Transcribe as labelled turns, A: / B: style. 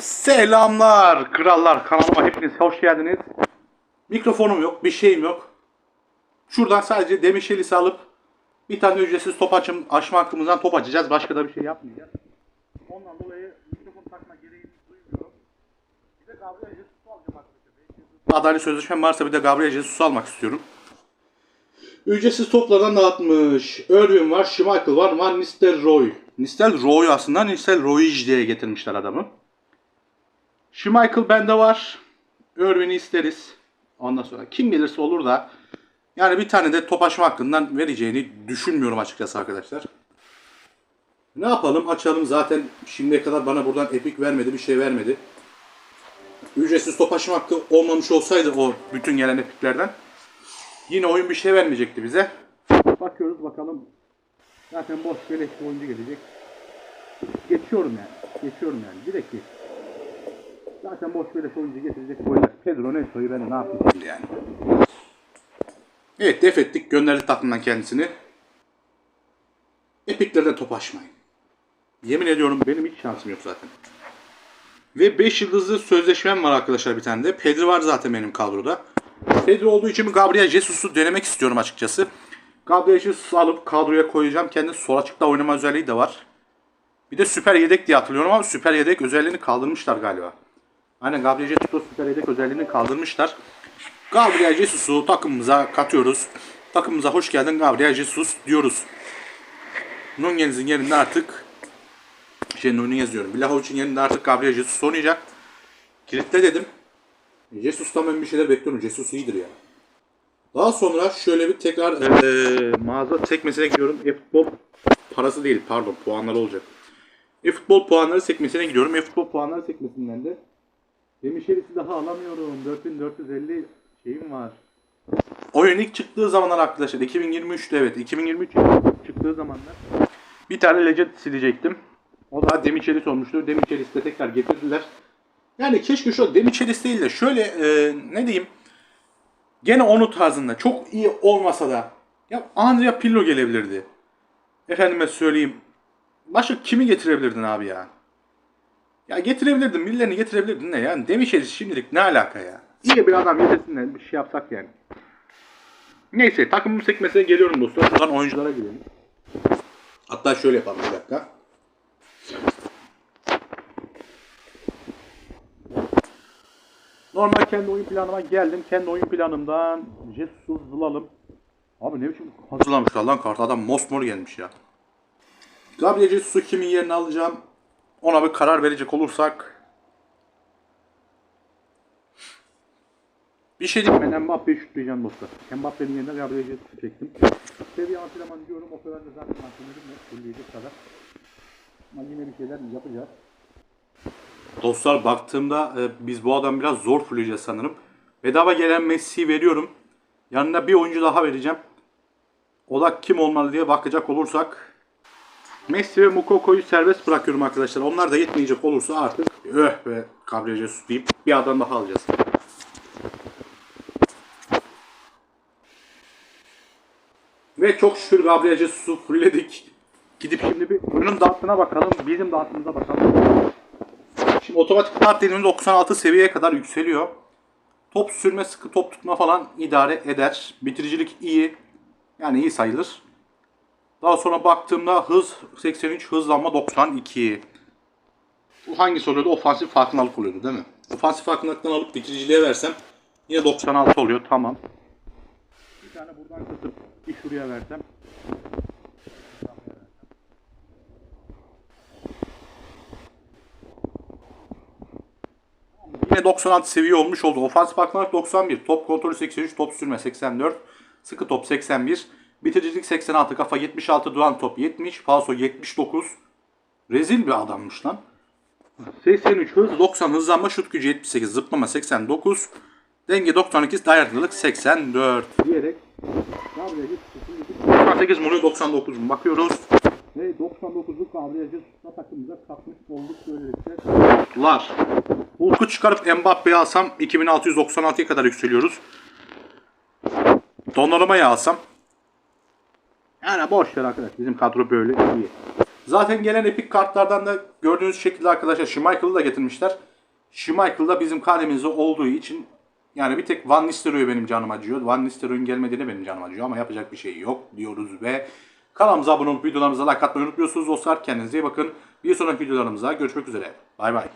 A: Selamlar krallar kanalıma hepiniz hoş geldiniz. Mikrofonum yok, bir şeyim yok. Şuradan sadece demir şelisi alıp bir tane ücretsiz top açım, açma hakkımızdan top açacağız. Başka da bir şey yapmayacağız. Ondan dolayı mikrofon takma gereğini duymuyorum. Bir de Gabriel Jesus alacağım sözleşmem varsa bir de Gabriel Jesus almak istiyorum. Ücretsiz toplardan dağıtmış. Irvin var, Schmeichel var, Van Nistelrooy. Nistelrooy aslında Nistelrooy diye getirmişler adamı. Schmeichel bende var. Irvin'i isteriz. Ondan sonra kim gelirse olur da yani bir tane de top açma hakkından vereceğini düşünmüyorum açıkçası arkadaşlar. Ne yapalım açalım zaten şimdiye kadar bana buradan epik vermedi bir şey vermedi. Ücretsiz top açma hakkı olmamış olsaydı o bütün gelen epiklerden yine oyun bir şey vermeyecekti bize. Bakıyoruz bakalım. Zaten boş beleş bir oyuncu gelecek. Geçiyorum yani. Geçiyorum yani. Direkt geç. Zaten boş beleş oyuncu getirecek oyunlar. Pedro Neto'yu ben ne yapayım yani. Evet def ettik. Gönderdik takımdan kendisini. Epiklerden top açmayın. Yemin ediyorum benim hiç şansım yok zaten. Ve 5 yıldızlı sözleşmem var arkadaşlar bir tane de. Pedro var zaten benim kadroda. Pedro olduğu için Gabriel Jesus'u denemek istiyorum açıkçası. Gabriel Jesus'u alıp kadroya koyacağım. Kendi sol açıkta oynama özelliği de var. Bir de süper yedek diye hatırlıyorum ama süper yedek özelliğini kaldırmışlar galiba. Aynen Gabriel Jesus'u süper yedek özelliğini kaldırmışlar. Gabriel Jesus'u takımımıza katıyoruz. Takımımıza hoş geldin Gabriel Jesus diyoruz. Nunez'in yerinde artık şey Nunez diyorum. Vlahovic'in yerinde artık Gabriel Jesus oynayacak. Kilitle dedim. Jesus'tan ben bir şeyler bekliyorum. Jesus iyidir ya. Daha sonra şöyle bir tekrar eee mağaza sekmesine gidiyorum. E-futbol parası değil pardon puanları olacak. E-futbol puanları sekmesine gidiyorum. E-futbol puanları sekmesinden de Demir şerisi daha alamıyorum. 4450 şeyim var. Oyun ilk çıktığı zamanlar arkadaşlar 2023'te evet 2023 çıktığı zamanlar bir tane Legend silecektim. O da Demir Çelis olmuştu. Demir Çelis'i de tekrar getirdiler. Yani keşke şu Demir Çelis değil de şöyle e, ne diyeyim gene onu tarzında çok iyi olmasa da ya Andrea Pirlo gelebilirdi. Efendime söyleyeyim. Başka kimi getirebilirdin abi ya? Ya getirebilirdin, birilerini getirebilirdin ne yani? Demişeriz şimdilik ne alaka ya? İyi bir adam getirsin de bir şey yapsak yani. Neyse takımın sekmesine geliyorum dostlar. Buradan oyunculara gidelim. Hatta şöyle yapalım bir dakika. Normal kendi oyun planıma geldim. Kendi oyun planımdan Jesus bulalım. Abi ne biçim hazırlamışlar lan kart. Adam mosmor gelmiş ya. Gabriel Jesus'u kimin yerine alacağım? Ona bir karar verecek olursak bir şey diyeyim ben Mbappe'yi şutlayacağım dostlar. Mbappe'nin yerine Gabriel Jesus'u çektim. Seviye antrenman diyorum o kadar da zaten antrenörüm yok. Fulleyecek kadar. Ama yine bir şeyler yapacağız. Dostlar baktığımda e, biz bu adam biraz zor fulleyeceğiz sanırım. Bedava gelen Messi'yi veriyorum. Yanına bir oyuncu daha vereceğim. O da kim olmalı diye bakacak olursak Messi ve Mukoko'yu serbest bırakıyorum arkadaşlar. Onlar da yetmeyecek olursa artık öh be Gabriel Jesus deyip bir adam daha alacağız. Ve çok şükür Gabriel Jesus'u fullledik. Gidip şimdi bir oyunun dağıtımına bakalım. Bizim dağıtımımıza bakalım. Şimdi otomatik kart dediğimiz 96 seviyeye kadar yükseliyor. Top sürme, sıkı top tutma falan idare eder. Bitiricilik iyi. Yani iyi sayılır. Daha sonra baktığımda hız 83, hızlanma 92. Bu hangisi oluyordu? Ofansif farkındalık oluyordu değil mi? Ofansif farkındalıktan alıp bitiriciliğe versem yine 96 oluyor. Tamam. Bir tane buradan kısıp bir şuraya versem. Yine 96 seviye olmuş oldu. Ofansif farkındalık 91, top kontrolü 83, top sürme 84, sıkı top 81, bitiricilik 86, kafa 76, duran top 70, falso 79. Rezil bir adammış lan. 83 hız, 90 hızlanma, şut gücü 78, zıplama 89, denge 92, dayanıklılık 84 diyerek 98 mi oluyor 99 mu? Bakıyoruz. Ve 99'luk kavrayacağız. takımımıza katmış olduk böylelikle. Lar. Hulk'u çıkarıp Mbappe'yi alsam 2696'ya kadar yükseliyoruz. Donnarumma'yı alsam yani boş ver arkadaş. Bizim kadro böyle iyi. Zaten gelen epik kartlardan da gördüğünüz şekilde arkadaşlar Schmeichel'ı da getirmişler. Schmeichel da bizim kademizde olduğu için yani bir tek Van Nistelrooy benim canım acıyor. Van Nistelrooy'un gelmediğine benim canım acıyor ama yapacak bir şey yok diyoruz ve kanalımıza abone olup videolarımıza like atmayı unutmuyorsunuz. Dostlar kendinize iyi bakın. Bir sonraki videolarımıza görüşmek üzere. Bay bay.